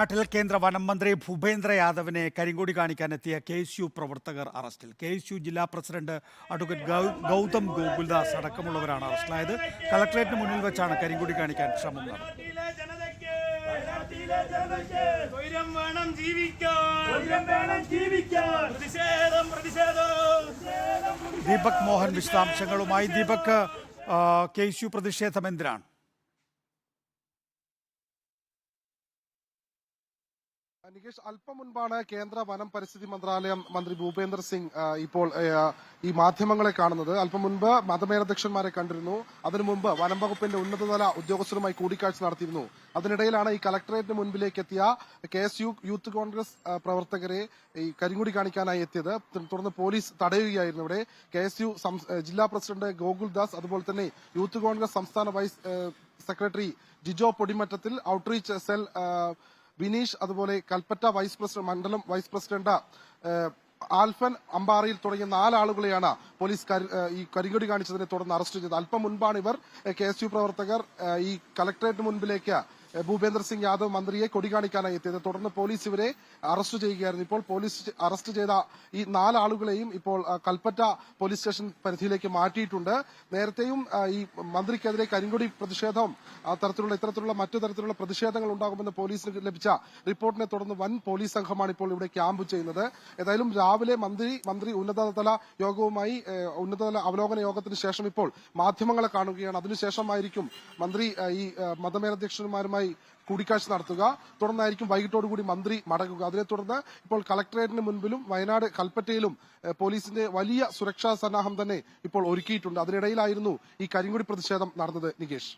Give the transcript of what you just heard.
നാട്ടിൽ കേന്ദ്ര വനം മന്ത്രി ഭൂപേന്ദ്ര യാദവിനെ കരിങ്കൊടി കാണിക്കാനെത്തിയ കെ എസ് യു പ്രവർത്തകർ അറസ്റ്റിൽ. കെ എസ് യു ജില്ലാ പ്രസിഡന്റ് അഡ്വക്കേറ്റ് ഗൗതം ഗോകുൽദാസ് അടക്കമുള്ളവരാണ് അറസ്റ്റിലായത്. കളക്ടറേറ്റിന് മുന്നിൽ വെച്ചാണ് കരിങ്കൊടി കാണിക്കാൻ ശ്രമം നടന്നത്. ദീപക് മോഹൻ വിശദാംശങ്ങളുമായി. ദീപക് കെ എസ് യു പ്രതിഷേധം എന്തിനാണ്? നികേഷ് അല്പം മുൻപാണ് കേന്ദ്ര വനം പരിസ്ഥിതി മന്ത്രാലയം മന്ത്രി ഭൂപേന്ദർ സിംഗ് ഇപ്പോൾ ഈ മാധ്യമങ്ങളെ കാണുന്നത്. അല്പം മുൻപ് മതമേലധ്യക്ഷന്മാരെ കണ്ടിരുന്നു. അതിനു മുമ്പ് വനം വകുപ്പിന്റെ ഉന്നതതല ഉദ്യോഗസ്ഥരുമായി കൂടിക്കാഴ്ച നടത്തിയിരുന്നു. അതിനിടയിലാണ് ഈ കലക്ടറേറ്റിന് മുൻപിലേക്ക് എത്തിയ കെ എസ് യൂത്ത് കോൺഗ്രസ് പ്രവർത്തകരെ ഈ കരിങ്കുടി കാണിക്കാനായി എത്തിയത്. തുടർന്ന് പോലീസ് തടയുകയായിരുന്നു ഇവിടെ. കെ എസ് യു ജില്ലാ പ്രസിഡന്റ് ഗോകുൽ ദാസ് അതുപോലെ തന്നെ യൂത്ത് കോൺഗ്രസ് സംസ്ഥാന വൈസ് സെക്രട്ടറി ജിജോ പൊടിമറ്റത്തിൽ ഔട്ട്റീച്ച് സെൽ ബിനീഷ് അതുപോലെ കൽപ്പറ്റ വൈസ് പ്രസിഡന്റ് മണ്ഡലം വൈസ് പ്രസിഡന്റ് ആൽഫൻ അമ്പാറയിൽ തുടങ്ങിയ നാലാളുകളെയാണ് പോലീസ് ഈ കരിങ്കൊടി കാണിച്ചതിനെ തുടർന്ന് അറസ്റ്റ് ചെയ്തത്. അല്പം മുൻപാണ് ഇവർ കെ പ്രവർത്തകർ ഈ കലക്ടറേറ്റ് മുൻപിലേക്ക് ഭൂപേന്ദ്ര സിംഗ് യാദവ് മന്ത്രിയെ കൊടി കാണിക്കാനായി എത്തിയത്. തുടർന്ന് പോലീസ് ഇവരെ അറസ്റ്റ് ചെയ്യുകയായിരുന്നു. ഇപ്പോൾ പോലീസ് അറസ്റ്റ് ചെയ്ത ഈ നാലാളുകളെയും ഇപ്പോൾ കൽപ്പറ്റ പോലീസ് സ്റ്റേഷൻ പരിധിയിലേക്ക് മാറ്റിയിട്ടുണ്ട്. നേരത്തെയും ഈ മന്ത്രിക്കെതിരെ കരിങ്കൊടി പ്രതിഷേധം തരത്തിലുള്ള ഇത്തരത്തിലുള്ള മറ്റു തരത്തിലുള്ള പ്രതിഷേധങ്ങൾ ഉണ്ടാകുമെന്ന് പോലീസിന് ലഭിച്ച റിപ്പോർട്ടിനെ തുടർന്ന് വൻ പോലീസ് സംഘമാണ് ഇപ്പോൾ ഇവിടെ ക്യാമ്പ് ചെയ്യുന്നത്. ഏതായാലും രാവിലെ മന്ത്രി മന്ത്രി ഉന്നതതല യോഗവുമായി ഉന്നതതല അവലോകന യോഗത്തിന് ശേഷം ഇപ്പോൾ മാധ്യമങ്ങളെ കാണുകയാണ്. അതിനുശേഷമായിരിക്കും മന്ത്രി ഈ ഏഹ്, മതമേലധ്യക്ഷന്മാരുമായി കൂടിക്കാഴ്ച നടത്തുക. തുടർന്നായിരിക്കും വൈകിട്ടോടുകൂടി മന്ത്രി മടങ്ങുക. അതിനെ തുടർന്ന് ഇപ്പോൾ കളക്ടറേറ്റിന് മുൻപിലും വയനാട് കൽപ്പറ്റയിലും പോലീസിന്റെ വലിയ സുരക്ഷാ സന്നാഹം തന്നെ ഇപ്പോൾ ഒരുക്കിയിട്ടുണ്ട്. അതിനിടയിലായിരുന്നു ഈ കരിങ്കുടി പ്രതിഷേധം നടന്നത് നികേഷ്.